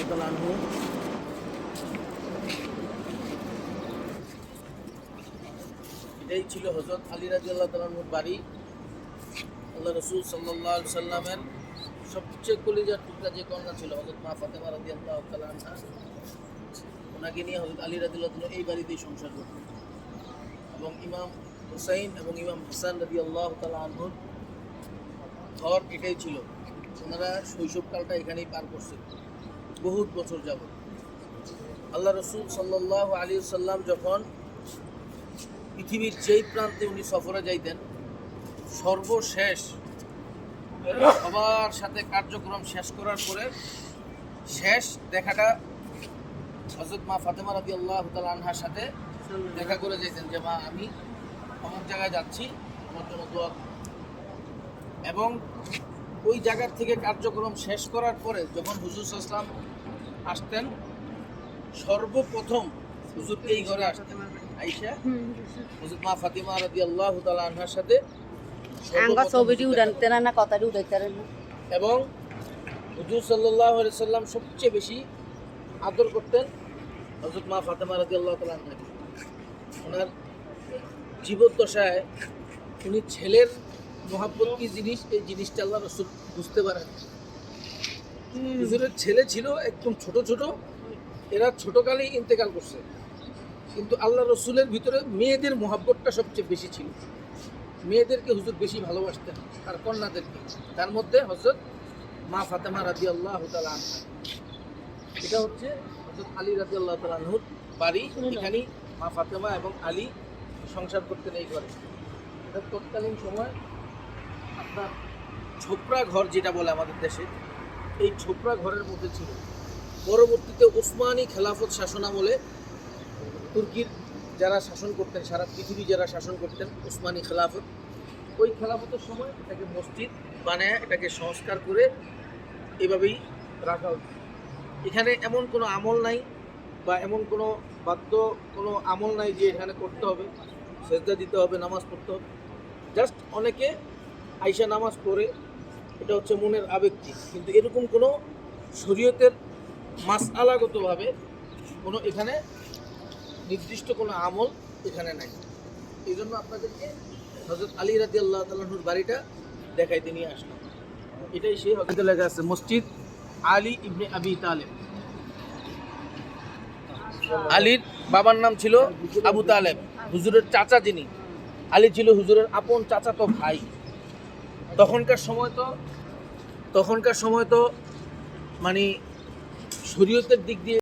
আনহু এটাই ছিল হজরত আলী রাদিয়াল্লাহু তাআলা আনহুর বাড়ি। আল্লাহ রসুল আলাইহি সাল্লামের সবচেয়ে কলিজার টুকরা যে কন্যা ছিল হজরত মা ফাতেমা রাদিয়াল্লাহু তাআলা আনহা, ওনাকে নিয়ে হজরত আলী রাদিয়াল্লাহু তাআলা এই বাড়িতেই সংসার করতেন। এবং ইমাম হুসাইন এবং ইমাম হাসান রাদিয়াল্লাহু তাআলা আনহুর ঘর এটাই ছিল। ওনারা শৈশবকালটা এখানেই পার করছেন। বহুত বছর যাব আল্লাহ রসুল সাল্লাহ আলী সাল্লাম যখন পৃথিবীর যেই প্রান্তে উনি সফরে যাইতেন, সর্বশেষ সবার সাথে কার্যক্রম শেষ করার পরে শেষ দেখাটা হজরত মা ফাতেমা রাদি আল্লাহ আনহার সাথে দেখা করে যাইতেন যে, মা, আমি অমুক জায়গায় যাচ্ছি, আমার জন্য দোয়া এবং ওই জায়গার থেকে কার্যক্রম শেষ করার পরে যখন হুজুর আসলাম আসতেন সর্বপ্রথম হুজুর এই ঘরে আসতেন আইসা হুজুর মা ফাতিমা রাদি আল্লাহ আনহার সাথে আঙ্গ সর্বপ্রথম ছবিটি হুজুর উড়ানতে না না কথাটি উড়াইতে এবং হুজুর সাল্লাহ সাল্লাম সবচেয়ে বেশি আদর করতেন হজরত মা ফাতেমা রাজি আল্লাহ তালাকে ওনার জীবদ্দশায় উনি ছেলের মহাব্বত কি জিনিস? এই জিনিসটা আল্লাহ রসুল বুঝতে পারেন হুজুরের ছেলে ছিল একদম ছোট ছোট এরা ছোটকালেই ইন্তেকাল করছে। কিন্তু আল্লাহ রসুলের ভিতরে মেয়েদের মহাব্বতটা সবচেয়ে বেশি ছিল। মেয়েদেরকে হুজুর বেশি ভালোবাসতেন আর কন্যাদেরকে। তার মধ্যে হজরত মা ফাতেমা রাজি আল্লাহ এটা হচ্ছে হজরত আলী রাজি আল্লাহ তালাহুর বাড়ি। এখানেই মা ফাতেমা এবং আলী সংসার করতেন এই ঘরে। তৎকালীন সময় আপনার ছোপড়া ঘর যেটা বলে আমাদের দেশে, এই ছোপড়া ঘরের মধ্যে ছিল। পরবর্তীতে ওসমানী খেলাফত শাসনামলে তুর্কির যারা শাসন করতেন, সারা পৃথিবী যারা শাসন করতেন, ওসমানী খেলাফত, ওই খেলাফতের সময় এটাকে মসজিদ বানায়, এটাকে সংস্কার করে এভাবেই রাখা হতো। এখানে এমন কোনো আমল নাই বা এমন কোনো বাধ্য কোনো আমল নাই যে এখানে করতে হবে, সেজদা দিতে হবে, নামাজ পড়তে হবে। জাস্ট অনেকে আইসা নামাজ পড়ে, এটা হচ্ছে মনের আবেগটি। কিন্তু এরকম কোনো শরীয়তের মাস আলাগতভাবে কোনো এখানে নির্দিষ্ট কোনো আমল এখানে নাই। এই জন্য আপনাদেরকে হজরত আলী রাজি আল্লাহ তালুর বাড়িটা দেখাইতে নিয়ে আসলাম। এটাই সেই হজরত লেখা আছে, মসজিদ আলী ইবনে আবি তালেব। আলীর বাবার নাম ছিল আবু তালেব, হুজুরের চাচা যিনি। আলী ছিল হুজুরের আপন চাচা তো ভাই। তখনকার সময় তো তখনকার সময় তো মানে শরীয়তের দিক দিয়ে